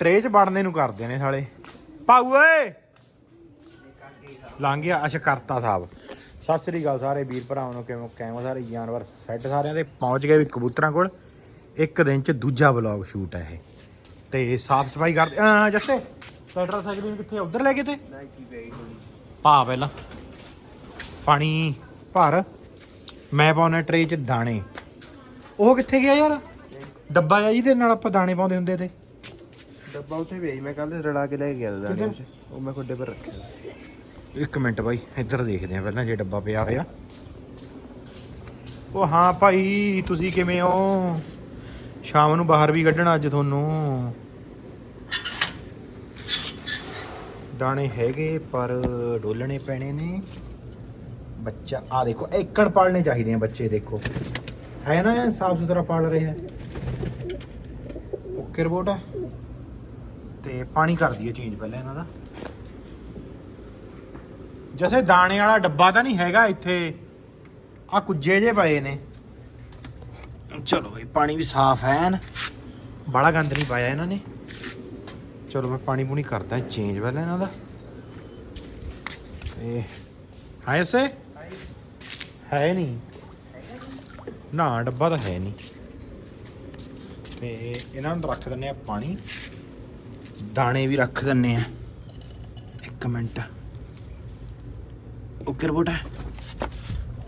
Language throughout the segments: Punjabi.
ਟਰੇ 'ਚ ਵੜਨੇ ਨੂੰ ਕਰਦੇ ਨੇ ਸਾਲੇ। ਪਾਉ ਓਏ! ਲੰਘ ਗਿਆ ਅੱਛਾ ਕਰਤਾ ਸਾਹਿਬ। ਸਤਿ ਸ੍ਰੀ ਅਕਾਲ ਸਾਰੇ ਵੀਰ ਭਰਾਵਾਂ ਨੂੰ, ਕਿਵੇਂ ਕਿਵੇਂ ਸਾਰੇ? ਜਾਨਵਰ ਸੈੱਟ ਸਾਰਿਆਂ ਦੇ ਪਹੁੰਚ ਗਏ ਵੀ ਕਬੂਤਰਾਂ ਕੋਲ। ਇੱਕ ਦਿਨ 'ਚ ਦੂਜਾ ਵਲੌਗ ਸ਼ੂਟ ਹੈ ਇਹ। ਤੇ ਸਾਫ਼ ਸਫ਼ਾਈ ਕਰਦੇ ਆ ਜੱਸੇ ਟਰੈਕਟਰ ਸਾਈਕਲਿੰਗ ਕਿੱਥੇ ਉਧਰ ਲੈ ਗਏ ਤੇ? ਪਾ ਪਹਿਲਾਂ। ਪਾਣੀ ਭਰ। ਮੈਂ ਪਾਉਣਾ ਟਰੇ 'ਚ ਦਾਣੇ। ਉਹ ਕਿੱਥੇ ਗਿਆ ਯਾਰ? ਡੱਬਾ ਆ ਜਿਹਦੇ ਨਾਲ, ਆਪਾਂ ਦਾਣੇ ਪਾਉਂਦੇ ਹੁੰਦੇ ਤੇ। ਡੱਬਾ ਉੱਥੇ ਆਈ ਮੈਂ ਕੱਲ ਰੜਾ ਕੇ ਲੈ ਕੇ ਗਿਆ ਦਾਣੇ? ਵਿੱਚ। ਉਹ ਮੈਂ ਖੁੱਡੇ ਪਰ ਰੱਖਿਆ ਇੱਕ ਮਿੰਟ ਬਾਈ ਇੱਧਰ ਦੇਖਦੇ ਆ ਪਹਿਲਾਂ ਜੇ ਡੱਬਾ ਪਿਆ ਹੋਇਆ। ਉਹ ਹਾਂ ਭਾਈ ਤੁਸੀਂ ਕਿਵੇਂ ਹੋ? ਸ਼ਾਮ ਨੂੰ ਬਾਹਰ ਵੀ ਕੱਢਣਾ ਅੱਜ ਤੁਹਾਨੂੰ। ਦਾਣੇ ਹੈਗੇ ਪਰ ਡੋਲਣੇ ਪੈਣੇ ਨੇ। ਬੱਚਾ ਆ ਦੇਖੋ ਏਕੜ ਪਾਲਣੇ ਚਾਹੀਦੇ ਆ ਬੱਚੇ ਦੇਖੋ। ਹੈ ਨਾ ਸਾਫ਼ ਸੁਥਰਾ ਪਾਲ ਰਹੇ। ਓਕੇ ਰਿਪੋਰਟ ਹੈ? ਤੇ ਪਾਣੀ ਕਰ ਦਈਏ ਚੇਂਜ ਪਹਿਲਾਂ ਇਹਨਾਂ ਦਾ। ਜੈਸੇ ਦਾਣੇ ਵਾਲਾ ਡੱਬਾ ਤਾਂ ਨਹੀਂ ਹੈਗਾ ਇੱਥੇ। ਆ ਕੁੱਜੇ ਜੇ ਪਏ ਨੇ। ਚਲੋ ਬਈ, ਪਾਣੀ ਵੀ ਸਾਫ਼ ਹੈ ਐਨ ਬੜਾ ਗੰਦ ਨਹੀਂ ਪਾਇਆ ਇਹਨਾਂ ਨੇ। ਚਲੋ ਮੈਂ ਪਾਣੀ ਪੂਣੀ ਕਰਦਾ ਚੇਂਜ ਪਹਿਲਾਂ ਇਹਨਾਂ ਦਾ। ਤੇ ਹੈ ਐਸੇ? ਹੈ ਨਹੀਂ। ਨਾ, ਡੱਬਾ ਤਾਂ ਹੈ ਨਹੀਂ। ਤੇ ਇਹਨਾਂ ਨੂੰ ਰੱਖ ਦਿੰਨੇ ਆ ਪਾਣੀ। ਦਾਣੇ ਵੀ ਰੱਖ ਦਿੰਨੇ ਆ। ਇੱਕ ਮਿੰਟ। ਓਕੇ ਰਿਪੋਰਟ ਹੈ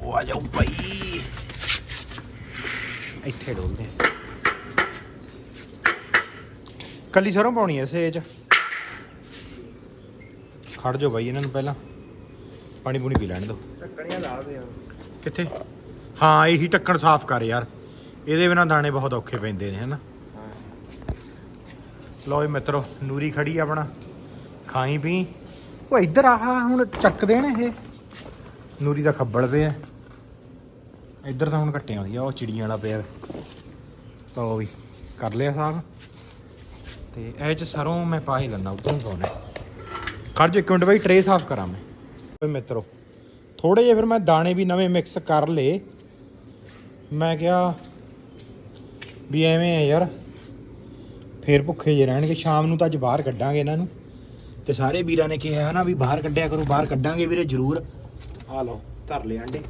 ਉਹ ਆ ਜਾਓ ਭਾਈ ਇੱਥੇ ਡੋਲਦੇ ਕੱਲੀ ਸਰੋਂ ਪਾਉਣੀ ਐ ਸੇਜ। ਖੜ ਜਾਓ ਬਾਈ ਇਹਨਾਂ ਨੂੰ ਪਹਿਲਾਂ। ਪਾਣੀ ਪੂਣੀ ਪੀ ਲੈਣ ਦਿਓ ਢੱਕਣੀਆਂ ਲਾ ਦੇ ਆ। ਕਿੱਥੇ? ਹਾਂ ਇਹੀ ਢੱਕਣ ਸਾਫ਼ ਕਰ ਯਾਰ। ਇਹਦੇ ਬਿਨਾ ਦਾਣੇ ਬਹੁਤ ਔਖੇ ਪੈਂਦੇ ਨੇ ਹਨਾ? ਲਓ ਮਿੱਤਰੋ ਨੂਰੀ ਖੜੀ ਆਪਣਾ। ਖਾਈ ਪੀ? ਉਹ ਇੱਧਰ ਆਹ ਹੁਣ ਚੱਕ ਦੇਣ ਇਹ। ਨੂਰੀ ਦਾ ਖੱਬਲ ਪਿਆ ਇੱਧਰ ਤਾਂ ਹੁਣ ਕੱਟਿਆ ਆਉਂਦੀ ਆ ਉਹ ਚਿੜੀਆਂ ਵਾਲਾ ਪਿਆ। ਲਓ ਵੀ ਕਰ ਲਿਆ ਸਾਫ਼ ਤੇ ਇਹ ਚ ਸਰੋਂ ਮੈਂ ਪਾ ਹੀ ਲੈਣਾ ਉਦੋਂ ਪਾਉਣਾ। ਖੜ ਜਾ ਇੱਕ ਮਿੰਟ ਬਾਈ ਟਰੇ ਸਾਫ਼ ਕਰਾਂ ਮੈਂ। ਓਏ ਮਿੱਤਰੋ ਥੋੜੇ ਜਿਹੇ ਫਿਰ ਮੈਂ ਦਾਣੇ ਵੀ ਨਵੇਂ ਮਿਕਸ ਕਰ ਲਏ। ਮੈਂ ਕਿਹਾ ਵੀ ਐਵੇਂ ਆ ਯਾਰ ਫੇਰ ਭੁੱਖੇ ਜੇ ਰਹਿਣਗੇ ਸ਼ਾਮ ਨੂੰ ਤਾਂ ਅੱਜ ਬਾਹਰ ਕੱਢਾਂਗੇ ਇਹਨਾਂ ਨੂੰ। ਤੇ ਸਾਰੇ ਵੀਰਾਂ ਨੇ ਕਿਹਾ ਨਾ ਵੀ ਬਾਹਰ ਕੱਢਿਆ ਕਰੋ ਬਾਹਰ ਕੱਢਾਂਗੇ ਵੀਰੇ ਜ਼ਰੂਰ। ਆ ਲਓ ਧਰ ਲਏ ਆਂਡੇ।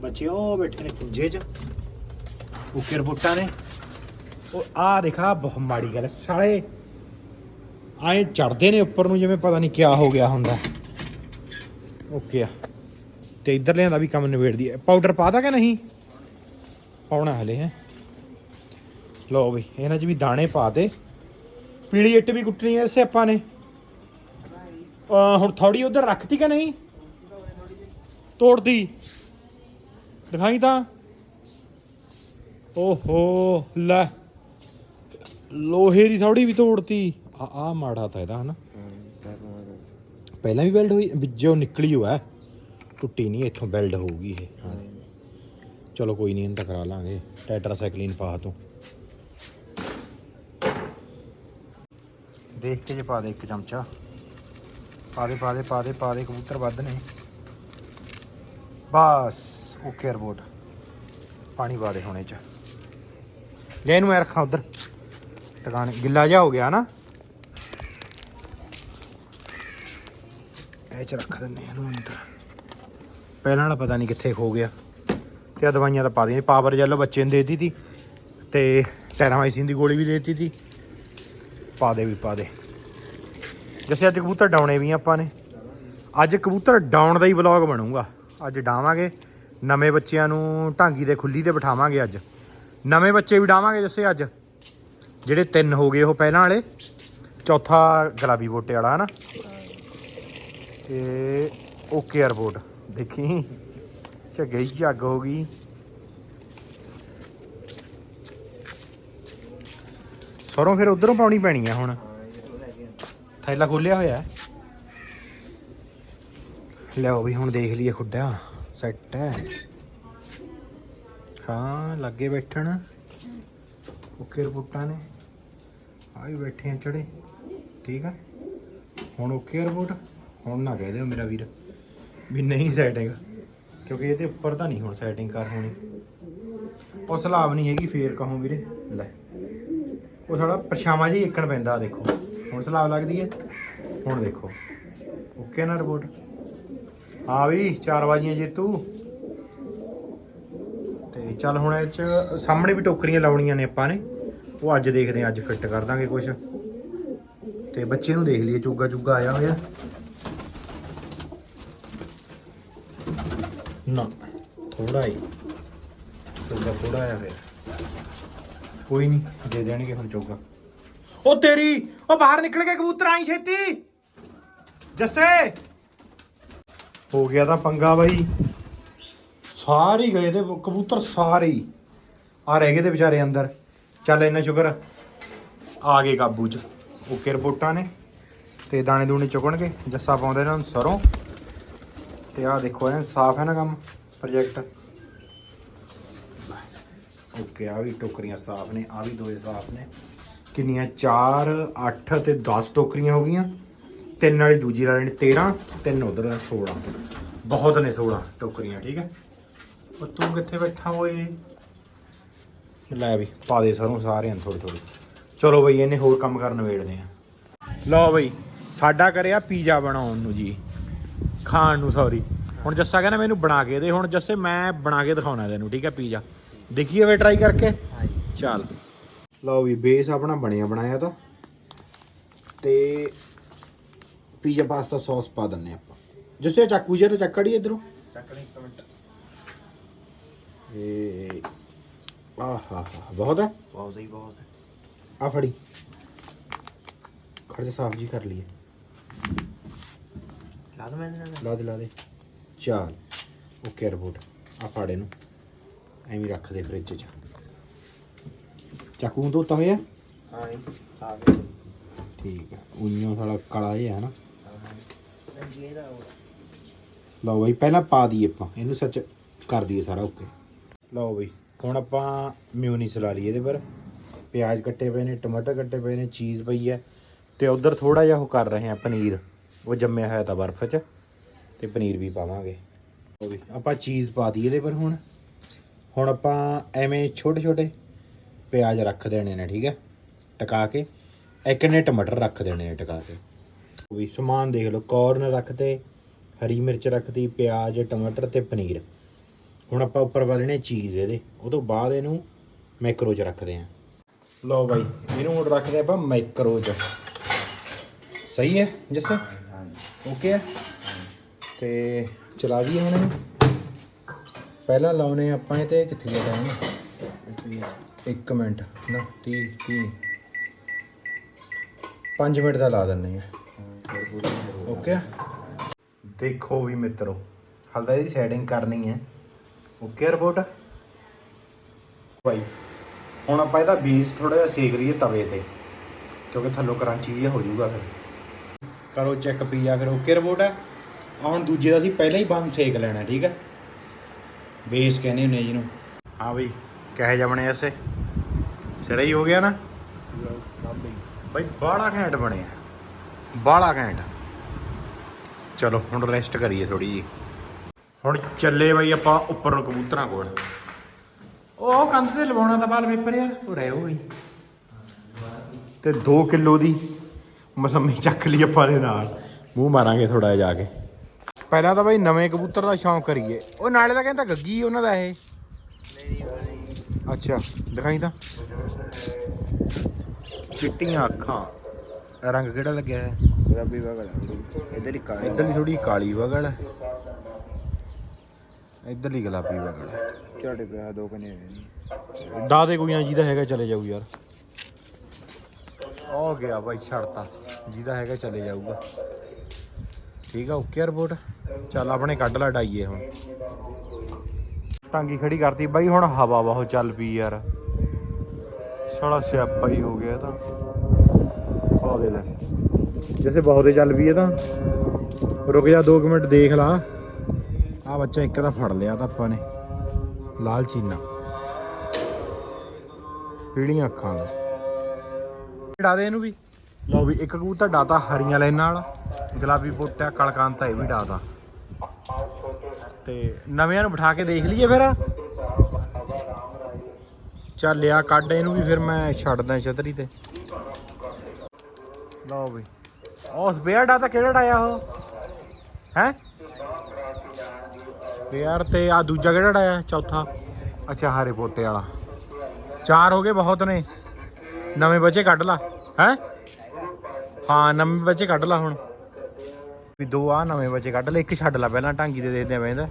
ਬੱਚੇ ਉਹ ਬੈਠੇ ਨੇ ਪੁੰਜੇ 'ਚ। ਉੱਕੇ ਰਿਪੋਰਟਾਂ ਨੇ। ਉਹ ਆ ਦੇਖਾ ਬਹੁਤ ਮਾੜੀ ਗੱਲ ਹੈ, ਸਾਲੇ ਆਏ ਚੜਦੇ ਨੇ ਉੱਪਰ ਨੂੰ ਜਿਵੇਂ ਪਤਾ ਨਹੀਂ ਕਿਆ ਹੋ ਗਿਆ ਹੁੰਦਾ। ਓਕੇ ਆ। ਤੇ ਇੱਧਰ ਲਿਆਂਦਾ ਵੀ ਕੰਮ ਨਿਬੇੜਦੀ ਹੈ ਪਾਊਡਰ ਪਾਦਾ ਕਿ ਨਹੀਂ? ਪਾਉਣਾ ਹਲੇ ਹੈ? ਲਓ ਬਈ ਇਹਨਾਂ 'ਚ ਵੀ ਦਾਣੇ ਪਾ ਦੇ। ਪੀਲੀ ਇੱਟ ਵੀ ਕੁੱਟਣੀ ਐ ਇਸੇ ਆਪਾਂ ਨੇ। ਅਹ, ਹੁਣ ਥੋੜੀ ਉਧਰ ਰੱਖਤੀ ਕਿ ਨਹੀਂ? ਤੋੜਦੀ ਦਿਖਾਈ ਤਾਂ। ਓਹੋ, ਲੈ। ਲੋਹੇ ਦੀ ਥੋੜੀ ਵੀ ਤੋੜਤੀ। ਆ ਆ ਮਾੜਾ ਤਾਂ ਇਹਦਾ, ਹਨਾ। ਪਹਿਲਾਂ ਵੀ ਵੈਲਡ ਹੋਈ, ਵਿੱਚੋਂ ਨਿਕਲੀ ਹੋਇਆ ਟੁੱਟੀ ਨਹੀਂ, ਇੱਥੋਂ ਵੈਲਡ ਹੋਊਗੀ ਇਹ। ਹਾਂ। ਚਲੋ ਕੋਈ ਨਹੀਂ, ਇਹਨੂੰ ਤਾਂ ਕਰਾ ਲਾਂਗੇ। ਟੈਟਰਾਸਾਈਕਲਿਨ ਪਾ ਤੂੰ। ਦੇਖ ਕੇ ਜੇ ਪਾ ਦੇ ਇੱਕ ਚਮਚਾ। ਪਾ ਦੇ ਪਾ ਦੇ ਪਾ ਦੇ ਪਾ ਦੇ ਕਬੂਤਰ ਵੱਧ ਨੇ ਬਸ ਓਕੇ ਰਿਪੋਰਟ ਪਾਣੀ ਪਾ ਦੇ ਹੁਣੇ ਚ। ਲੈ ਇਹਨੂੰ ਮੈਂ ਰੱਖਾਂ ਉਧਰ। ਟਿਕਾਣੇ, ਗਿੱਲਾ ਜਾ ਹੋ ਗਿਆ ਨਾ। ਇਹ ਚ ਰੱਖ ਦਿੰਨੇ ਇਹਨੂੰ ਅੰਦਰ। ਪਹਿਲਾਂ ਵਾਲਾ ਪਤਾ ਨਹੀਂ ਕਿੱਥੇ ਖੋ ਗਿਆ। ਤੇ ਆ ਦਵਾਈਆਂ ਤਾਂ ਪਾ ਦੀਆਂ ਪਾਵਰ ਜੈਲੋ ਬੱਚੇ ਨੂੰ ਦੇ ਦਿੱਤੀ ਤੀ। ਤੇ ਟੈਰਾਮਾਈਸਿਨ ਦੀ ਗੋਲੀ ਵੀ ਦੇ ਦਿੱਤੀ ਤੀ। ਪਾ ਦੇ ਵੀ ਪਾ ਦੇ। ਜਿਵੇਂ ਅੱਜ ਕਬੂਤਰ ਡਾਉਣੇ ਵੀ ਆਪਾਂ ਨੇ। ਅੱਜ ਕਬੂਤਰ ਡਾਉਣ ਦਾ ਹੀ ਵਲੌਗ ਬਣੂਗਾ। ਅੱਜ ਡਾਵਾਂਗੇ। ਨਵੇਂ ਬੱਚਿਆਂ ਨੂੰ ਢਾਂਗੀ ਦੇ ਖੁੱਲੀ ਤੇ ਬਿਠਾਵਾਂਗੇ ਅੱਜ। ਨਵੇਂ ਬੱਚੇ ਵੀ ਡਾਵਾਂਗੇ ਜਿਵੇਂ ਅੱਜ। ਜਿਹੜੇ ਤਿੰਨ ਹੋ ਗਏ ਉਹ ਪਹਿਲਾਂ ਵਾਲੇ। ਚੌਥਾ ਗੁਲਾਬੀ ਬੋਟੇ ਵਾਲਾ, ਹਨਾ? ਤੇ ਓਕੇ 에어ਪੋਰਟ ਦੇਖੀ? ਝੱਗੇ ਹੀ ਝੱਗ ਹੋ ਗਈ। ਸਰੋਂ ਫਿਰ ਉਧਰੋਂ ਪਾਉਣੀ ਪੈਣੀ ਆ ਹੁਣ। ਥੈਲਾ ਖੋਲਿਆ ਹੋਇਆ। ਹੈ ਲਿਆਓ ਵੀ, ਹੁਣ ਦੇਖ ਲਈਏ ਖੁੱਡਾ ਸੈੱਟ ਹੈ। ਹਾਂ, ਲੱਗੇ ਬੈਠਣ। ਓਕੇ ਰਿਪੋਰਟਾਂ ਨੇ। ਆ ਵੀ ਬੈਠੇ ਆ ਚੜੇ। ਠੀਕ ਆ। ਹੁਣ ਓਕੇ ਰਿਪੋਰਟ। ਹੁਣ ਨਾ ਕਹਿ ਦਿਓ ਮੇਰਾ ਵੀਰ ਵੀ ਨਹੀਂ ਸੈਟਿੰਗ ਕਿਉਂਕਿ ਇਹਦੇ ਉੱਪਰ ਤਾਂ ਨਹੀਂ ਹੁਣ ਸੈਟਿੰਗ ਕਰ ਹੋਣੀ। ਉਹ ਸਲਾਬ ਨਹੀਂ ਹੈਗੀ, ਫੇਰ ਕਹੋ ਵੀਰੇ। ਲੈ। ਉਹ ਸਾਡਾ ਪਰਛਾਵਾਂ ਜੀ ਇੱਕਣ ਪੈਂਦਾ ਦੇਖੋ। ਹੁਣ ਸਲਾਬ ਲੱਗਦੀ ਹੈ। ਹੁਣ ਦੇਖੋ। ਓਕੇ ਨਾ ਰਿਪੋਰਟ? ਆ ਵੀ 4 ਵਜੀਆਂ ਜੇਤੂ। ਤੇ ਚੱਲ ਹੁਣ ਇਹ ਚ ਸਾਹਮਣੇ ਵੀ ਟੋਕਰੀਆਂ ਲਾਉਣੀਆਂ ਨੇ ਆਪਾਂ ਨੇ। ਉਹ ਅੱਜ ਦੇਖਦੇ ਹਾਂ, ਅੱਜ ਫਿੱਟ ਕਰ ਦਾਂਗੇ ਕੁਝ ਤੇ ਬੱਚੇ ਨੂੰ ਦੇਖ ਲਈਏ, ਚੁੱਗਾ ਚੁੱਗਾ ਆਇਆ ਹੋਇਆ। ਨਾ ਥੋੜਾ ਹੀ। ਚੁੱਗਾ ਥੋੜਾ ਆਇਆ ਹੋਇਆ। ਕੋਈ ਨਹੀਂ ਦੇ ਦੇਣਗੇ ਹੁਣ ਚੁੱਗਾ। ਉਹ ਤੇਰੀ ਉਹ ਬਾਹਰ ਨਿਕਲ ਕੇ ਕਬੂਤਰ ਆਈ ਛੇਤੀ। ਜੱਸੇ। ਹੋ ਗਿਆ ਤਾਂ ਪੰਗਾ ਬਾਈ। ਸਾਰੇ ਗਏ ਤੇ ਕਬੂਤਰ ਸਾਰੇ ਆ ਰਹਿ ਗਏ ਤੇ ਵਿਚਾਰੇ ਅੰਦਰ। ਚੱਲ ਇੰਨਾ ਸ਼ੁਕਰ ਆ। ਗਏ ਕਾਬੂ ਚ। ਓਕੇ ਰਿਪੋਰਟਾਂ ਨੇ। ਤੇ ਦਾਣੇ ਦੂਣੇ ਚੁਗਣਗੇ। ਜੱਸਾ ਪਾਉਂਦੇ ਇਹਨਾਂ ਨੂੰ ਸਰੋਂ। ਤੇ ਆਹ ਦੇਖੋ ਐਨ ਸਾਫ਼ ਹੈ ਨਾ ਕੰਮ ਪ੍ਰੋਜੈਕਟ ਓਕੇ ਆ ਵੀ ਟੋਕਰੀਆਂ ਸਾਫ਼ ਨੇ ਆ ਵੀ ਦੋਏ ਸਾਫ਼ ਨੇ। ਕਿੰਨੀਆਂ? 4 8 ਤੇ 10 ਟੋਕਰੀਆਂ ਹੋ ਗਈਆਂ। ਤਿੰਨ ਵਾਲੀ ਦੂਜੀ ਵਾਲੀ ਨੇ 13 ਤਿੰਨ ਉਧਰ 16 ਬਹੁਤ ਨੇ 16 ਟੋਕਰੀਆਂ, ਠੀਕ ਹੈ? ਉਹ ਤੂੰ ਕਿੱਥੇ ਬੈਠਾ ਓਏ? ਲੈ ਵੀ, ਪਾ ਦੇ ਸਰੋਂ ਸਾਰਿਆਂ ਥੋੜੀ ਥੋੜੀ ਚਲੋ ਬਈ, ਇਹਨੇ ਹੋਰ ਕੰਮ ਕਰਨ ਵੇੜਦੇ ਆ। ਲਓ ਬਈ, ਸਾਡਾ ਕਰਿਆ ਪੀਜ਼ਾ ਬਣਾਉਣ ਨੂੰ ਜੀ। ਖਾਣ ਨੂੰ ਸੌਰੀ ਹੁਣ ਜੱਸਾ ਕਹਿੰਦਾ ਮੈਨੂੰ ਬਣਾ ਕੇ ਦੇ, ਹੁਣ ਜੱਸੇ ਮੈਂ ਬਣਾ ਕੇ ਦਿਖਾਉਣਾ ਤੈਨੂੰ, ਠੀਕ ਹੈ, ਪੀਜ਼ਾ। ਦੇਖੀਏ ਵੇ ਟਰਾਈ ਕਰਕੇ? ਚੱਲ। ਲਓ ਵੀ ਬੇਸ ਆਪਣਾ ਬਣਿਆ ਬਣਾਇਆ ਤਾਂ। ਤੇ ਪੀਜ਼ਾ ਪਾਸਤਾ ਸੌਸ ਪਾ ਦਿੰਨੇ ਆਪਾਂ। ਜੱਸੇ ਚਾਕੂ ਜਿਹਾ ਤੇ ਚੱਕੜੀ ਇਧਰੋਂ। ਚੱਕ ਲਈ ਇੱਕ ਮਿੰਟ। ਇਹ ਆਹਾ ਹਾ ਬਹੁਤ ਹੈ? ਬਹੁਤ ਹੀ ਬਹੁਤ ਹੈ। ਆ ਫੜੀ। ਖੜ ਜਾ ਸਾਫ਼ ਜੀ ਕਰ ਲਈਏ। ਲਾ ਦੋ ਮੈਂ ਲਾ ਦੇ ਲਾ ਦੇ। ਚਾਲ। ਓਕੇ ਰਿਪੋਰਟ ਆ ਫਾੜੇ ਨੂੰ ਐਵੇਂ ਰੱਖ ਦੇ ਫ੍ਰਿਜ 'ਚ। ਚਾਕੂ ਨੂੰ ਧੋਤਾ ਹੋਇਆ? ਹਾਂ ਜੀ ਸਾਫ਼। ਹੈ ਠੀਕ ਹੈ ਉਈਆਂ ਸਾਲਾ ਕਾਲਾ ਜਿਹਾ ਹੈ ਨਾ। ਲਓ ਬਈ ਪਹਿਲਾਂ ਪਾ ਦਈਏ ਆਪਾਂ। ਇਹਨੂੰ ਸੱਚ ਕਰ ਦਈਏ ਸਾਰਾ ਓਕੇ ਲਓ ਬਈ ਹੁਣ ਆਪਾਂ ਮਿਊਨੀਸ ਲਾ ਲਈਏ ਇਹਦੇ ਪਰ। ਪਿਆਜ਼ ਕੱਟੇ ਪਏ ਨੇ ਟਮਾਟਰ ਕੱਟੇ ਪਏ ਨੇ ਚੀਜ਼ ਪਈ ਹੈ। ਤੇ ਉਧਰ ਥੋੜਾ ਜਿਹਾ ਉਹ ਕਰ ਰਹੇ ਆ ਪਨੀਰ। ਉਹ ਜੰਮਿਆ ਹੋਇਆ ਤਾਂ ਬਰਫ਼ 'ਚ। ਤੇ ਪਨੀਰ ਵੀ ਪਾਵਾਂਗੇ। ਉਹ ਵੀ ਆਪਾਂ ਚੀਜ਼ ਪਾ ਦਈਏ ਇਹਦੇ ਪਰ ਹੁਣ। ਹੁਣ ਆਪਾਂ ਐਵੇਂ ਛੋਟੇ ਛੋਟੇ ਪਿਆਜ਼ ਰੱਖ ਦੇਣੇ ਨੇ ਠੀਕ ਹੈ? ਟਕਾ ਕੇ ਇੱਕ ਨੇ ਟਮਾਟਰ ਰੱਖ ਦੇਣੇ ਨੇ ਟਕਾ ਕੇ। ਉਹ ਵੀ ਸਮਾਨ ਦੇਖ ਲਓ ਕੌਰਨ ਰੱਖਤੇ ਹਰੀ ਮਿਰਚ ਰੱਖਤੀ ਪਿਆਜ਼ ਟਮਾਟਰ ਤੇ ਪਨੀਰ। ਹੁਣ ਆਪਾਂ ਉੱਪਰ ਪਾ ਦੇਣੇ ਚੀਜ਼ ਇਹਦੇ। ਉਹ ਤੋਂ ਬਾਅਦ ਇਹਨੂੰ ਮਾਈਕਰੋ 'ਚ ਰੱਖਦੇ ਆਂ ਲਓ ਬਾਈ ਇਹਨੂੰ ਹੁਣ ਰੱਖਦੇ ਆਪਾਂ ਮਾਈਕਰੋ 'ਚ। ਸਹੀ ਹੈ ਜੱਸੇ? ਓਕੇ ਹੈ? ਤੇ ਚਲਾ ਦਈਏ ਹੁਣ ਇਹਨੂੰ। ਪਹਿਲਾਂ ਲਾਉਨੇ ਆਪਾਂ ਇਹ ਤੇ ਕਿੱਥੇ ਗਿਆ ਟਾਈਮ 1 ਮਿੰਟ, ਨਾ 30 30 5 ਮਿੰਟ ਦਾ ਲਾ ਦਿੰਨੇ ਆ। ਓਕੇ ਦੇਖੋ ਵੀ ਮਿੱਤਰੋ, ਹਾਲ ਤਾਂ ਇਹਦੀ ਸੈਟਿੰਗ ਕਰਨੀ ਹੈ ਓਕੇ ਰਿਪੋਰਟ ਭਾਈ, ਹੁਣ ਆਪਾਂ ਇਹਦਾ ਬੀਜ ਥੋੜਾ ਜਿਹਾ ਸੇਕ ਲਈਏ ਤਵੇ ਤੇ, ਕਿਉਂਕਿ ਥੱਲੋਂ ਕਰੰਚੀ ਜਿਹਾ ਹੋ ਜਾਊਗਾ ਫਿਰ। ਕਰੋ ਚੈੱਕ ਪੀਆ ਫਿਰ ਓਕੇ ਰਿਪੋਰਟ ਹੈ ਹੁਣ ਦੂਜੇ ਦਾ ਅਸੀਂ ਪਹਿਲਾਂ ਹੀ ਬੰਦ ਸੇਕ ਲੈਣਾ, ਠੀਕ ਹੈ ਬੇਸ ਕਹਿੰਦੇ ਹੁੰਦੇ ਜਿਹਨੂੰ ਹਾਂ ਬਈ, ਕਹੇ ਜਾ ਬਣੇ ਐਸੇ ਸਿਰਾ ਹੀ ਹੋ ਗਿਆ ਨਾ? ਬਾਬੇ ਬਈ, ਬਾਹਲਾ ਘੈਂਟ ਬਣਿਆ। ਬਾਹਲਾ ਘੈਂਟ। ਚਲੋ, ਹੁਣ ਰੈਸਟ ਕਰੀਏ ਥੋੜੀ ਜੀ ਹੁਣ ਚੱਲੇ ਬਈ ਆਪਾਂ ਉੱਪਰ ਨੂੰ ਕਬੂਤਰਾਂ ਕੋਲ। ਉਹ ਕੰਧ ਤੇ ਲਵਾਉਣਾ ਤਾਂ ਬਾਲ ਪੇਪਰ ਯਾਰ, ਉਹ ਰਹਿ ਹੋਈ ਤੇ 2 ਕਿਲੋ ਦੀ ਮਸੰਮੀ ਚੱਕ ਲਈ ਆਪਾਂ ਦੇ ਨਾਲ। ਮੂੰਹ ਮਾਰਾਂਗੇ ਥੋੜਾ ਜਾ ਕੇ। ਪਹਿਲਾਂ ਤਾਂ ਬਈ ਨਵੇਂ ਕਬੂਤਰ ਦਾ ਸ਼ੌਂਕ ਕਰੀਏ। ਉਹ ਨਾਲੇ ਤਾਂ ਕਹਿੰਦਾ ਗੱਗੀ ਉਹਨਾਂ ਦਾ ਇਹ। ਅੱਛਾ ਦਿਖਾਈ ਤਾਂ। ਚਿੱਟੀਆਂ ਅੱਖਾਂ। ਰੰਗ ਕਿਹੜਾ ਲੱਗਿਆ ਹੈ? ਗੁਲਾਬੀ ਵਗਲ ਇਧਰ ਹੀ ਕਾਲਾ ਇੱਧਰਲੀ ਥੋੜੀ ਕਾਲੀ ਵਗਲ ਹੈ ਇੱਧਰਲੀ ਗੁਲਾਬੀ ਵਗਲ ਹੈ ਝਾੜੇ ਪਿਆ ਦੋ ਕਨੇ ਡਾ ਦੇ ਕੋਈ ਨਾ ਜਿਹਦਾ ਹੈਗਾ ਚਲੇ ਜਾਊ ਯਾਰ। ਹੋ ਗਿਆ ਬਾਈ ਛੱਡਤਾ। ਜਿਹਦਾ ਹੈਗਾ ਚਲੇ ਜਾਊਗਾ। ਠੀਕ ਆ ਓਕੇ ਰਿਪੋਰਟ ਚੱਲ ਆਪਣੇ ਕੱਢ ਲਾ ਡਾਈਏ ਹੁਣ। ਟਾਂਗੀ ਖੜੀ ਕਰਤੀ, ਬਾਈ ਹੁਣ ਹਵਾ ਬਹੁਤ ਚੱਲ ਪਈ ਯਾਰ। ਸਾਲਾ ਸਿਆਪਾ ਹੀ ਹੋ ਗਿਆ ਇਹ ਤਾਂ। ਆ ਦੇ ਲੈ। ਜੈਸੇ ਬਹੁਤ ਚੱਲ ਪਈ ਇਹ ਤਾਂ। ਰੁਕ ਜਾ 2 ਮਿੰਟ ਦੇਖ ਲਾ। ਆ ਬੱਚਾ ਇੱਕ ਤਾਂ ਫੜ ਲਿਆ ਤਾਂ ਆਪਾਂ ਨੇ। ਲਾਲ ਚੀਨਾ। ਪੀੜੀਆਂ ਅੱਖਾਂ ਦਾ। ਡਾ ਦੇ ਇਹਨੂੰ ਵੀ? ਲਓ ਵੀ ਇੱਕ ਕਬੂਤਰ ਡਾਤਾ ਹਰੀਆਂ ਲਾਈਨਾਂ ਵਾਲਾ ਗੁਲਾਬੀ ਪੋਟਾ ਕਲਕਾਂਤਾ ਇਹ ਵੀ ਡਾਤਾ। ਤੇ ਨਵਿਆਂ ਨੂੰ ਬਿਠਾ ਕੇ ਦੇਖ ਲਈਏ ਫਿਰ। ਚੱਲਿਆ ਕੱਢ ਇਹਨੂੰ ਵੀ, ਫਿਰ ਮੈਂ ਛੱਡਦਾ ਛਤਰੀ ਤੇ। ਲਓ ਵੀ। ਉਹ ਸਪੇਅਰ ਡਾ ਤਾਂ ਕਿਹੜਾ ਡਾਇਆ ਉਹ? ਹੈ? ਸਪੇਅਰ ਤੇ ਆ ਦੂਜਾ ਕਿਹੜਾ ਡਾਇਆ, ਚੌਥਾ? ਅੱਛਾ, ਹਾਰੇ ਪੋਟੇ ਵਾਲਾ। ਚਾਰ ਹੋ ਗਏ ਬਹੁਤ ਨੇ। ਨਵੇਂ ਬੱਚੇ ਕੱਢ ਲਾ। ਹੈ? ਹਾਂ, ਨਵੇਂ ਬੱਚੇ ਕੱਢ ਲਾ ਹੁਣ। ਵੀ ਦੋ ਆ ਨਵੇਂ ਬੱਚੇ ਕੱਢ ਲੈ, ਇੱਕ ਛੱਡ ਲਾ ਪਹਿਲਾਂ ਢਾਂਗੀ ਦੇ ਦੇਖਦੇ ਆਂ ਇਹਦਾ।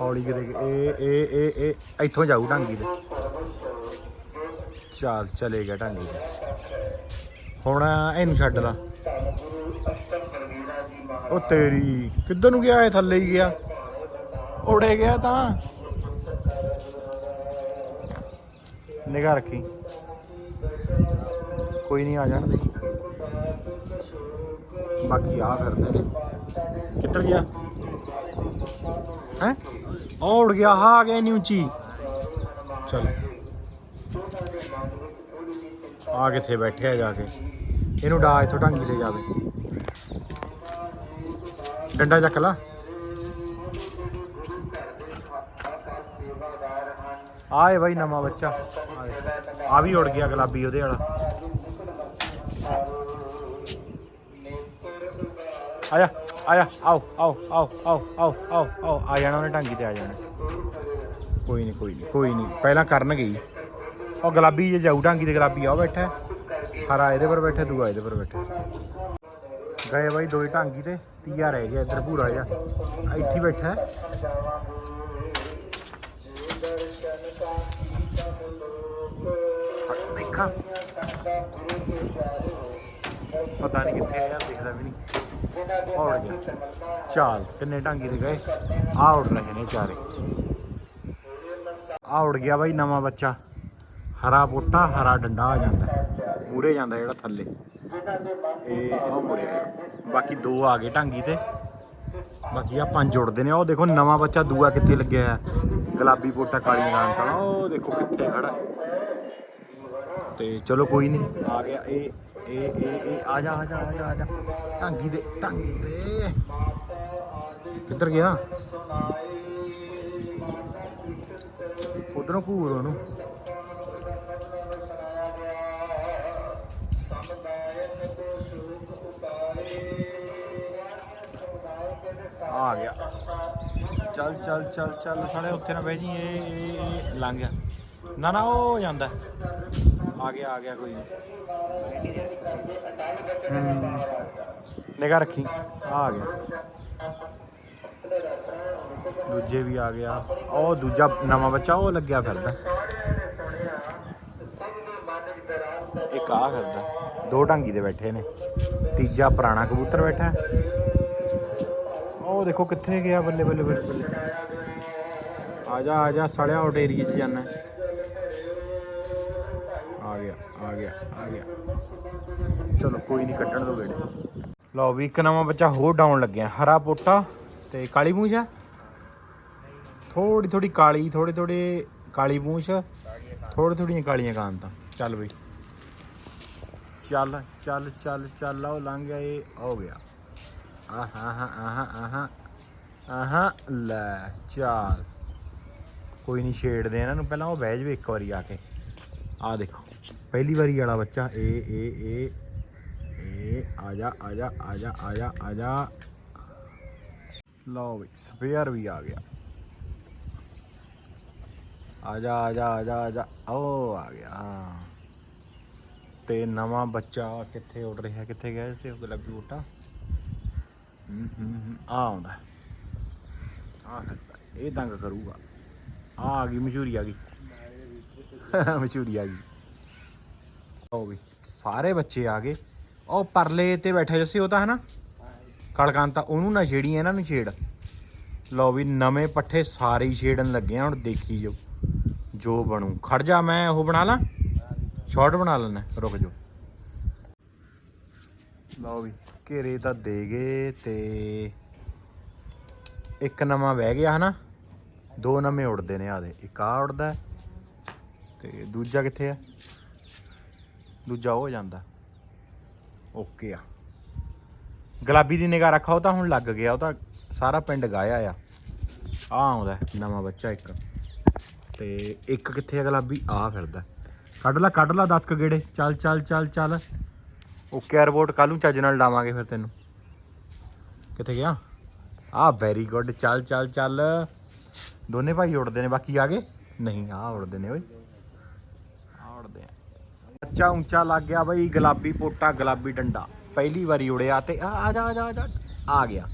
ਹੌਲੀ ਕਿਤੇ ਇਹ ਇਹ ਇਹ ਇਹ, ਇੱਥੋਂ ਜਾਊ ਢਾਂਗੀ ਦੇ ਚੱਲ, ਚਲੇ ਗਿਆ ਢਾਂਗੀ ਤੇ। ਹੁਣ ਇਹਨੂੰ ਛੱਡ ਲਾ। ਉਹ ਤੇਰੀ, ਕਿੱਧਰ ਨੂੰ ਗਿਆ ਇਹ? ਥੱਲੇ ਹੀ ਗਿਆ। ਉੜੇ ਗਿਆ ਤਾਂ। ਨਿਗਾਹ ਰੱਖੀ। ਕੋਈ ਨਹੀਂ ਆ ਜਾਣ ਦੇ। ਬਾਕੀ ਆ ਫਿਰਦੇ ਨੇ। ਕਿੱਧਰ ਗਿਆ? ਹੈ? ਉਹ ਉੜ ਗਿਆ ਹਾਂ ਆ ਗਿਆ ਇੰਨੀ ਉੱਚੀ। ਚਲ। ਆ ਕਿੱਥੇ ਬੈਠਿਆ ਜਾ ਕੇ। ਇਹਨੂੰ ਡਾ ਇੱਥੋਂ ਢੰਗੀ ਤੇ ਜਾਵੇ। ਡੰਡਾ ਚੱਕ ਲਾ। ਆਏ ਬਾਈ ਨਵਾਂ ਬੱਚਾ। ਆ ਵੀ ਉੜ ਗਿਆ ਗੁਲਾਬੀ ਉਹਦੇ ਵਾਲਾ। ਆਇਆ ਆਇਆ, ਆਓ ਆਓ ਆਓ ਆਓ ਆਓ ਆਓ ਆਓ, ਆ ਜਾਣਾ ਉਹਨੇ ਢਾਂਗੀ ਤੇ ਆ ਜਾਣਾ। ਕੋਈ ਨਹੀਂ ਕੋਈ ਨਹੀਂ ਕੋਈ ਨਹੀਂ ਪਹਿਲਾਂ ਕਰਨ ਗਈ ਉਹ ਗੁਲਾਬੀ ਜੇ ਜਾਊ ਢਾਂਗੀ ਤੇ ਗੁਲਾਬੀ ਆ ਉਹ ਬੈਠਾ ਹਰਾ ਇਹਦੇ ਪਰ ਬੈਠਾ, ਦੂਆ ਇਹਦੇ ਪਰ ਬੈਠਾ ਗਏ ਬਾਈ ਦੋਈ ਢਾਂਗੀ ਤੇ, ਤੀਆ ਰਹਿ ਗਿਆ ਇੱਧਰ ਭੂਰਾ ਜਿਹਾ। ਇੱਥੇ ਹੀ ਬੈਠਾ ਹੈ। ਪਤਾ ਨਹੀਂ ਕਿੱਥੇ ਆ ਦਿਖਦਾ ਵੀ ਨਹੀਂ ਉੜ ਗਿਆ। ਚਾਲ, ਕਿੰਨੇ ਢਾਂਗੀ ਤੇ ਗਏ? ਆ ਉੜ ਰਹੇ ਨੇ ਚਾਰੇ। ਆ ਉੜ ਗਿਆ ਬਾਈ ਨਵਾਂ ਬੱਚਾ। ਹਰਾ ਬੋਟਾ, ਹਰਾ ਡੰਡਾ ਆ ਜਾਂਦਾ। ਮੂਰੇ ਜਾਂਦਾ ਜਿਹੜਾ ਥੱਲੇ। ਇਹ ਆ ਮੁੜਿਆ। ਬਾਕੀ ਦੋ ਆ ਗਏ ਟਾਂਗੀ ਤੇ। ਬਾਕੀ ਆ ਪੰਜ ਉੜਦੇ ਨੇ। ਉਹ ਦੇਖੋ ਨਵਾਂ ਬੱਚਾ, ਦੂਆ ਕਿੱਥੇ ਲੱਗਿਆ ਹੈ ਗੁਲਾਬੀ ਪੋਟਾ ਕਾਲੀ ਰਾਂ ਤਾਂ ਉਹ ਦੇਖੋ ਕਿੱਥੇ ਖੜਾ। ਤੇ ਚਲੋ ਕੋਈ ਨਹੀਂ, ਆ ਗਿਆ ਇਹ। ਇਹ ਇਹ ਇਹ, ਆ ਜਾ ਆ ਜਾ ਆ ਜਾ ਆ ਜਾ। ਢਾਂਗੀ ਦੇ, ਢਾਂਗੀ ਤੇ ਕਿੱਧਰ ਗਿਆ? ਉਧਰੋਂ ਘੂਰ ਉਹਨੂੰ। ਆ ਗਿਆ। ਚੱਲ ਚੱਲ ਚੱਲ ਚੱਲ, ਸਾਲੇ ਉੱਥੇ ਨਾ ਬਹਿ ਜੀ, ਇਹ ਲੰਘ ਗਿਆ। ਨਾ ਨਾ, ਉਹ ਜਾਂਦਾ। ਆ ਗਿਆ ਆ ਗਿਆ, ਕੋਈ ਨਿਗਾ ਰੱਖੀ। ਆ ਗਿਆ। ਦੂਜੇ ਵੀ ਆ ਗਿਆ। ਉਹ ਦੂਜਾ ਨਵਾਂ ਬੱਚਾ, ਉਹ ਲੱਗਿਆ ਫਿਰਦਾ। ਇੱਕ ਆ ਫਿਰਦਾ। ਦੋ ਢਾਂਗੀ ਦੇ ਬੈਠੇ ਨੇ। ਤੀਜਾ ਪੁਰਾਣਾ ਕਬੂਤਰ ਬੈਠਾ। ਉਹ ਦੇਖੋ ਕਿੱਥੇ ਗਿਆ ਬੱਲੇ ਬੱਲੇ ਬੱਲੇ ਬੱਲੇ। ਆ ਜਾ ਆ ਜਾ ਸੜਿਆ ਆਊਟ ਏਰੀਏ 'ਚ ਜਾਣਾ ਆ ਗਿਆ ਆ ਗਿਆ ਆ ਗਿਆ। ਚਲੋ, ਕੋਈ ਨਹੀਂ, ਕੱਢਣ ਦੋ ਵੇੜੇ ਲਓ ਵੀ ਇੱਕ ਨਵਾਂ ਬੱਚਾ ਹੋਰ ਡਾਉਣ ਲੱਗਿਆ, ਹਰਾ ਪੋਟਾ ਤੇ ਕਾਲੀ ਮੂੰਛ ਆ ਥੋੜੀ ਥੋੜੀ ਕਾਲੀ ਥੋੜੀ ਥੋੜੇ ਕਾਲੀ ਮੂੰਛ ਥੋੜੀ ਥੋੜੀਆਂ ਕਾਲੀਆਂ ਕਾਂ ਤਾਂ। ਚੱਲ ਬਈ। ਚੱਲ ਚੱਲ ਚੱਲ ਚੱਲ, ਆਓ, ਲੰਘ ਗਿਆ ਇਹ, ਹੋ ਗਿਆ। ਆਹਾ ਆਹਾ ਆਹਾ ਆਹਾ ਆਹਾ, ਲੈ, ਚਾਲ। ਕੋਈ ਨਹੀਂ, ਛੇੜਦੇ ਇਹਨਾਂ ਨੂੰ। ਪਹਿਲਾਂ ਉਹ ਬਹਿ ਜਾਵੇ ਇੱਕ ਵਾਰੀ ਆ ਕੇ। ਆ ਦੇਖੋ, ਪਹਿਲੀ ਵਾਰੀ ਵਾਲਾ ਬੱਚਾ, ਇਹ ਇਹ ਇਹ। ਇਹ ਆ ਜਾ ਆ ਜਾ ਆ ਜਾ ਆ ਜਾ ਆ ਜਾ ਲਓ ਵੀ ਸਪੇਅਰ ਵੀ ਆ ਗਿਆ ਆ ਜਾ ਆ ਜਾ ਆ ਜਾ ਆ ਜਾ ਉਹ ਆ ਗਿਆ ਤੇ ਨਵਾਂ ਬੱਚਾ ਕਿੱਥੇ ਉੱਡ ਰਿਹਾ ਕਿੱਥੇ ਗਿਆ ਸੀ ਉਹ ਗੁਲਾਬੀ ਬੂਟਾ ਹੂੰ ਹੂੰ ਹੂੰ, ਆ ਆਉਂਦਾ ਆ ਇਹ ਤੰਗ ਕਰੂਗਾ ਆ ਆ ਗਈ ਮਸ਼ਹੂਰੀ ਆ ਗਈ ਮਸ਼ਹੂਰੀ ਆ ਗਈ ਹੋ ਗਈ ਸਾਰੇ ਬੱਚੇ ਆ ਗਏ ਉਹ ਪਰਲੇ ਤੇ ਬੈਠਾ ਜੱਸੀ ਉਹ ਤਾਂ ਹੈ ਨਾ ਕਲਕਾਂਤਾ ਉਹਨੂੰ ਨਾ ਛੇੜੀ ਇਹਨਾਂ ਨੂੰ ਛੇੜ। ਲਓ ਵੀ ਨਵੇਂ ਪੱਠੇ ਸਾਰੇ ਹੀ ਛੇੜਨ ਲੱਗੇ ਆ, ਹੁਣ ਦੇਖੀ ਜੋ ਜੋ ਬਣੂ। ਖੜ ਜਾ, ਮੈਂ ਉਹ ਬਣਾ ਲਾਂ? ਸ਼ਾਰਟ ਬਣਾ ਲੈਣਾ ਰੁਕ ਜਾਓ। ਲਓ ਵੀ, ਘੇਰੇ ਤਾਂ ਦੇ ਗਏ ਤੇ ਇੱਕ ਨਵਾਂ ਬਹਿ ਗਿਆ ਹਨਾ? ਦੋ ਨਵੇਂ ਉੜਦੇ ਨੇ ਆਦੇ ਇੱਕ ਆ ਉੜਦਾ ਤੇ ਦੂਜਾ ਕਿੱਥੇ ਆ ਦੂਜਾ ਉਹ ਜਾਂਦਾ। ਓਕੇ ਆ। ਗੁਲਾਬੀ ਦੀ ਨਿਗਾਹ ਰੱਖਾ, ਉਹ ਤਾਂ ਹੁਣ ਲੱਗ ਗਿਆ, ਉਹ ਤਾਂ ਸਾਰਾ ਪਿੰਡ ਗਾਇਆ ਆ। ਆ ਆਉਂਦਾ ਨਵਾਂ ਬੱਚਾ ਇੱਕ। ਤੇ ਇੱਕ ਕਿੱਥੇ ਆ ਗੁਲਾਬੀ? ਆ ਫਿਰਦਾ। ਕੱਢ ਲੈ ਕੱਢ ਲੈ 10 ਕ ਗੇੜੇ। ਚੱਲ ਚੱਲ ਚੱਲ ਚੱਲ। ਓਕੇ ਰਿਪੋਰਟ ਕੱਲ ਨੂੰ ਚੱਜ ਨਾਲ ਲਾਵਾਂਗੇ ਫਿਰ ਤੈਨੂੰ। ਕਿੱਥੇ ਗਿਆ? ਆ ਵੈਰੀ ਗੁੱਡ ਚੱਲ ਚੱਲ ਚੱਲ। ਦੋਨੇ ਭਾਈ ਉੜਦੇ ਨੇ, ਬਾਕੀ ਆ ਗਏ? ਨਹੀਂ ਆ ਉੜਦੇ ਨੇ ਓਏ। ਆ ਉੱਚਾ ਉੱਚਾ ਲੱਗ ਗਿਆ ਬਈ, ਗੁਲਾਬੀ ਪੋਟਾ, ਗੁਲਾਬੀ ਡੰਡਾ। ਪਹਿਲੀ ਵਾਰੀ ਉੜਿਆ ਤੇ ਆ ਆ ਜਾ ਆ ਜਾ ਆ ਜਾ। ਆ ਗਿਆ।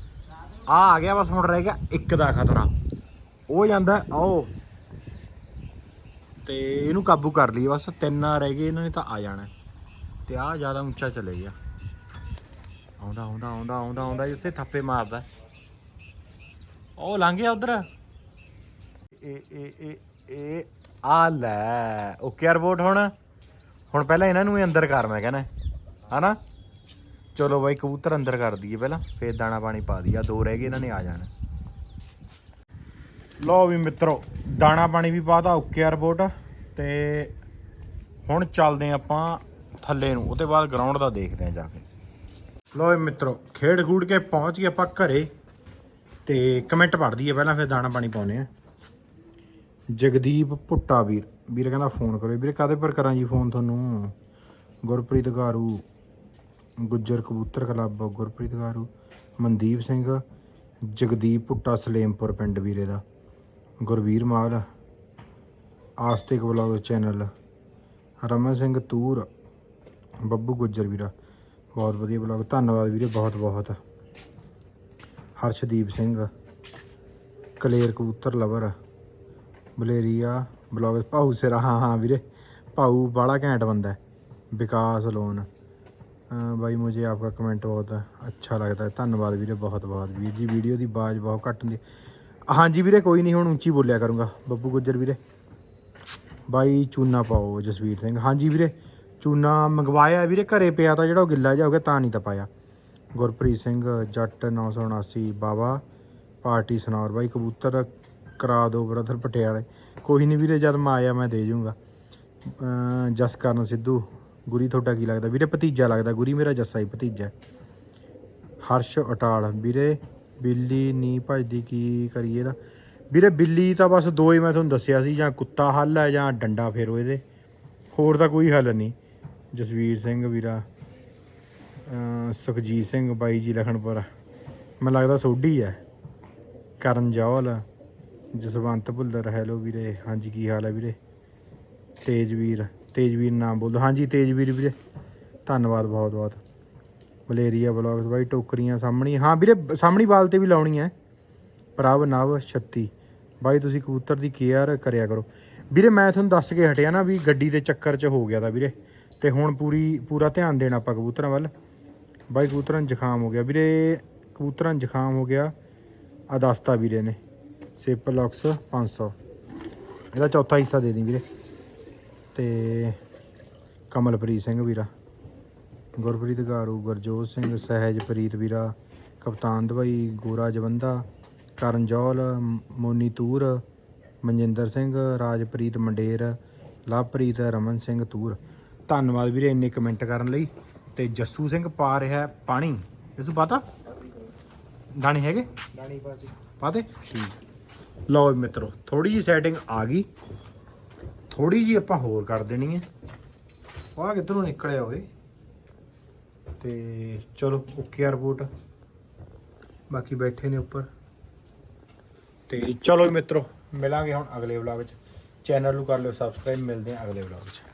ਆ ਆ ਗਿਆ, ਬਸ ਹੁਣ ਰਹਿ ਗਿਆ ਇੱਕ ਦਾ ਖਤਰਾ। ਉਹ ਜਾਂਦਾ, ਆਓ। ਤੇ ਇਹਨੂੰ ਕਾਬੂ ਕਰ ਲਈ, ਬਸ ਤਿੰਨ ਰਹਿ ਗਏ, ਇਹਨਾਂ ਨੇ ਤਾਂ ਆ ਜਾਣਾ। ਤੇ ਆ ਜ਼ਿਆਦਾ ਉੱਚਾ ਚਲੇ ਗਿਆ। ਆਉਂਦਾ ਆਉਂਦਾ ਆਉਂਦਾ ਆਉਂਦਾ ਆਉਂਦਾ, ਜਿੱਥੇ ਥੱਪੇ ਮਾਰਦਾ। ਉਹ ਲੰਘ ਗਿਆ ਉਧਰ। ਇਹ ਇਹ ਇਹ ਇਹ, ਆ ਲੈ, ਓਕੇ ਰਿਪੋਰਟ ਹੁਣ। ਹੁਣ ਪਹਿਲਾਂ ਇਹਨਾਂ ਨੂੰ ਹੀ ਅੰਦਰ ਕਰ ਮੈਂ ਕਹਿੰਦਾ, ਹਨਾ? ਚਲੋ ਬਾਈ, ਕਬੂਤਰ ਅੰਦਰ ਕਰ ਦਈਏ ਪਹਿਲਾਂ, ਫੇਰ ਦਾਣਾ ਪਾਣੀ ਪਾ ਦਈਏ ਆ ਦੋ ਰਹਿ ਗਏ, ਇਹਨਾਂ ਨੇ ਆ ਜਾਣਾ। ਲਓ ਵੀ ਮਿੱਤਰੋ, ਦਾਣਾ ਪਾਣੀ ਵੀ ਪਾਤਾ ਓਕੇ ਰਿਪੋਰਟ। ਤੇ ਹੁਣ ਚੱਲਦੇ ਹਾਂ ਆਪਾਂ ਥੱਲੇ ਨੂੰ, ਉਹਦੇ ਬਾਅਦ ਗਰਾਊਂਡ ਦਾ ਦੇਖਦੇ ਹਾਂ ਜਾ ਕੇ। ਲਓ ਵੀ ਮਿੱਤਰੋ ਖੇਡ ਖੂਡ ਕੇ ਪਹੁੰਚ ਗਏ ਆਪਾਂ ਘਰੇ, ਤੇ ਕਮੈਂਟ ਪੜ੍ਹ ਦਈਏ ਪਹਿਲਾਂ, ਫਿਰ ਦਾਣਾ ਪਾਣੀ ਪਾਉਨੇ ਆ ਜਗਦੀਪ ਭੁੱਟਾ ਵੀਰ। ਵੀਰ ਕਹਿੰਦਾ ਫੋਨ ਕਰੋ ਵੀਰੇ ਕਾਦੇ ਪਰ ਕਰਾਂ ਜੀ ਫੋਨ ਤੁਹਾਨੂੰ? ਗੁਰਪ੍ਰੀਤ ਗਾਰੂ, ਗੁੱਜਰ ਕਬੂਤਰ ਕਲੱਬ, ਗੁਰਪ੍ਰੀਤ ਗਾਰੂ, ਮਨਦੀਪ ਸਿੰਘ, ਜਗਦੀਪ ਭੁੱਟਾ ਸਲੇਮਪੁਰ ਪਿੰਡ ਵੀਰੇ ਦਾ। ਗੁਰਵੀਰ ਮਾਲ, ਆਸਤਿਕ ਵਲੌਗ ਚੈਨਲ, ਰਮਨ ਸਿੰਘ ਤੂਰ, ਬੱਬੂ ਗੁੱਜਰ ਵੀਰਾ। ਬਹੁਤ ਵਧੀਆ ਵਲੌਗ। ਧੰਨਵਾਦ ਵੀਰੇ ਬਹੁਤ ਬਹੁਤ। ਹਰਸ਼ਦੀਪ ਸਿੰਘ, ਕਲੇਰ ਕਬੂਤਰ ਲਵਰ ਬਲੇਰੀਆ ਬਲੌਗਸ ਭਾਊ ਸਿਰਾ, ਹਾਂ ਹਾਂ ਵੀਰੇ, ਭਾਊ ਬੜਾ ਘੈਂਟ ਬੰਦਾ ਹੈ, ਵਿਕਾਸ ਲੋਨ ਬਾਈ ਮੁਝੇ ਆਪਕਾ ਕਮੈਂਟ ਬਹੁਤ ਅੱਛਾ ਲੱਗਦਾ ਹੈ, ਧੰਨਵਾਦ ਵੀਰੇ ਬਹੁਤ ਬਹੁਤ। ਵੀਰ ਜੀ, ਵੀਡੀਓ ਦੀ ਆਵਾਜ਼ ਬਹੁਤ ਘੱਟ ਹੁੰਦੀ ਹਾਂਜੀ ਵੀਰੇ, ਕੋਈ ਨਹੀਂ, ਹੁਣ ਉੱਚੀ ਬੋਲਿਆ ਕਰੂੰਗਾ। ਬੱਬੂ ਗੁੱਜਰ ਵੀਰੇ। ਬਾਈ ਚੂਨਾ ਪਾਓ, ਜਸਵੀਰ ਸਿੰਘ। ਹਾਂਜੀ ਵੀਰੇ, ਚੂਨਾ ਮੰਗਵਾਇਆ ਵੀਰੇ, ਘਰੇ ਪਿਆ ਤਾਂ ਜਿਹੜਾ ਉਹ ਗਿੱਲਾ ਜਿਹਾ ਹੋ ਗਿਆ, ਤਾਂ ਨਹੀਂ ਤਾਂ ਪਾਇਆ। ਗੁਰਪ੍ਰੀਤ ਸਿੰਘ, ਜੱਟ 979 ਬਾਬਾ ਪਾਰਟੀ ਸਨੌਰ ਬਾਈ, ਕਬੂਤਰ ਕਰਾ ਦਿਓ ਬ੍ਰਦਰ ਪਟਿਆਲੇ। ਕੋਈ ਨਹੀਂ ਵੀਰੇ, ਜਦ ਮੈਂ ਆਇਆ ਮੈਂ ਦੇ ਜੂੰਗਾ। ਅਮ ਜਸਕਰਨ ਸਿੱਧੂ, ਗੁਰੀ ਤੁਹਾਡਾ ਕੀ ਲੱਗਦਾ? ਵੀਰੇ ਭਤੀਜਾ ਲੱਗਦਾ, ਗੁਰੀ ਮੇਰਾ ਜੱਸਾ ਹੀ ਭਤੀਜਾ। ਹਰਸ਼ ਅਟਾਲ, ਵੀਰੇ ਬਿੱਲੀ ਨਹੀਂ ਭਜਦੀ, ਕੀ ਕਰੀਏ ਦਾ ਵੀਰੇ ਬਿੱਲੀ ਤਾਂ ਬਸ ਦੋ ਹੀ ਮੈਂ ਤੁਹਾਨੂੰ ਦੱਸਿਆ ਸੀ, ਜਾਂ ਕੁੱਤਾ ਹੱਲ ਹੈ, ਜਾਂ ਡੰਡਾ ਫੇਰੋ ਇਹਦੇ। ਹੋਰ ਤਾਂ ਕੋਈ ਹੱਲ ਨਹੀਂ। ਜਸਵੀਰ ਸਿੰਘ ਵੀਰਾ ਸੁਖਜੀਤ ਸਿੰਘ ਬਾਈ ਜੀ ਲਖਣਪੁਰ ਮੈਨੂੰ ਲੱਗਦਾ ਸੋਢੀ ਹੈ। ਕਰਨ ਜੌਲ ਜਸਵੰਤ ਭੁੱਲਰ, ਹੈਲੋ ਵੀਰੇ। ਹਾਂਜੀ, ਕੀ ਹਾਲ ਹੈ ਵੀਰੇ? ਤੇਜਵੀਰ ਤੇਜਵੀਰ ਨਾਮ ਬੋਲੋ ਹਾਂਜੀ, ਤੇਜਵੀਰ ਵੀਰੇ। ਧੰਨਵਾਦ, ਬਹੁਤ ਬਹੁਤ। ਮਲੇਰੀਆ ਬਲੌਗਸ ਬਾਈ, ਟੋਕਰੀਆਂ ਸਾਹਮਣੀ ਹਾਂ ਵੀਰੇ, ਸਾਹਮਣੀ ਵਾਲ ਤੇ ਵੀ ਲਾਉਣੀ ਹੈ। ਪ੍ਰਭ ਨਵ 36 ਬਾਈ, ਤੁਸੀਂ ਕਬੂਤਰ ਦੀ ਕੇਅਰ ਕਰਿਆ ਕਰੋ। ਵੀਰੇ, ਮੈਂ ਤੁਹਾਨੂੰ ਦੱਸ ਕੇ ਹਟਿਆ ਨਾ ਵੀ ਗੱਡੀ ਦੇ ਚੱਕਰ 'ਚ ਹੋ ਗਿਆ ਤਾਂ ਵੀਰੇ। ਤੇ ਹੁਣ ਪੂਰੀ, ਪੂਰਾ ਧਿਆਨ ਦੇਣਾ ਆਪਾਂ ਕਬੂਤਰਾਂ ਵੱਲ। ਬਾਈ, ਕਬੂਤਰਾਂ ਨੂੰ ਜ਼ੁਕਾਮ ਹੋ ਗਿਆ। ਵੀਰੇ, ਕਬੂਤਰਾਂ ਨੂੰ ਜ਼ੁਕਾਮ ਹੋ ਗਿਆ। ਆ ਦੱਸਤਾ ਵੀਰੇ ਨੇ। ਸਿਪਲੌਕਸ 500 ਇਹਦਾ ਚੌਥਾ ਹਿੱਸਾ ਦੇ ਦੀ ਵੀਰੇ। ਤੇ ਕਮਲਪ੍ਰੀਤ ਸਿੰਘ ਵੀਰਾ। ਗੁਰਪ੍ਰੀਤ ਗਾਰੂ ਗੁਰਜੋਤ ਸਿੰਘ ਸਹਿਜਪ੍ਰੀਤ ਵੀਰਾ ਕਪਤਾਨ ਦਵਾਈ ਗੋਰਾ ਜਵੰਦਾ ਕਰਨ ਜੌਲ ਮ- ਮੋਨੀ ਤੂਰ ਮਨਜਿੰਦਰ ਸਿੰਘ ਰਾਜਪ੍ਰੀਤ ਮੰਡੇਰ ਲਵਪ੍ਰੀਤ ਰਮਨ ਸਿੰਘ ਤੂਰ। ਧੰਨਵਾਦ ਵੀਰੇ ਇੰਨੇ ਕਮੈਂਟ ਕਰਨ ਲਈ। ਤੇ ਜੱਸੂ ਸਿੰਘ ਪਾ ਰਿਹਾ ਪਾਣੀ। ਜੱਸੂ ਪਤਾ? ਦਾਣੇ ਹੈਗੇ? ਦਾਣੀ ਪਾਤੀ ਪਾਤੇ? ਠੀਕ। ਲਓ ਵੀ ਮਿੱਤਰੋ ਥੋੜੀ ਜੀ ਸੈਟਿੰਗ ਆ ਗਈ। ਥੋੜੀ ਜੀ ਆਪਾਂ ਹੋਰ ਕਰ ਦੇਣੀ ਹੈ। ਆਹ ਕਿੱਧਰੋਂ ਨਿਕਲਿਆ ਹੋਵੇ ਤੇ ਚਲੋ ਓਕੇ ਰਿਪੋਰਟ ਬਾਕੀ ਬੈਠੇ ਨੇ ਉੱਪਰ। ਤੇ ਚਲੋ ਮਿੱਤਰੋ, ਮਿਲਾਂਗੇ ਹੁਣ ਅਗਲੇ ਵਲੌਗ 'ਚ। ਚੈਨਲ ਨੂੰ ਕਰ ਲਿਓ ਸਬਸਕ੍ਰਾਈਬ ਮਿਲਦੇ ਹਾਂ ਅਗਲੇ ਵਲੌਗ 'ਚ।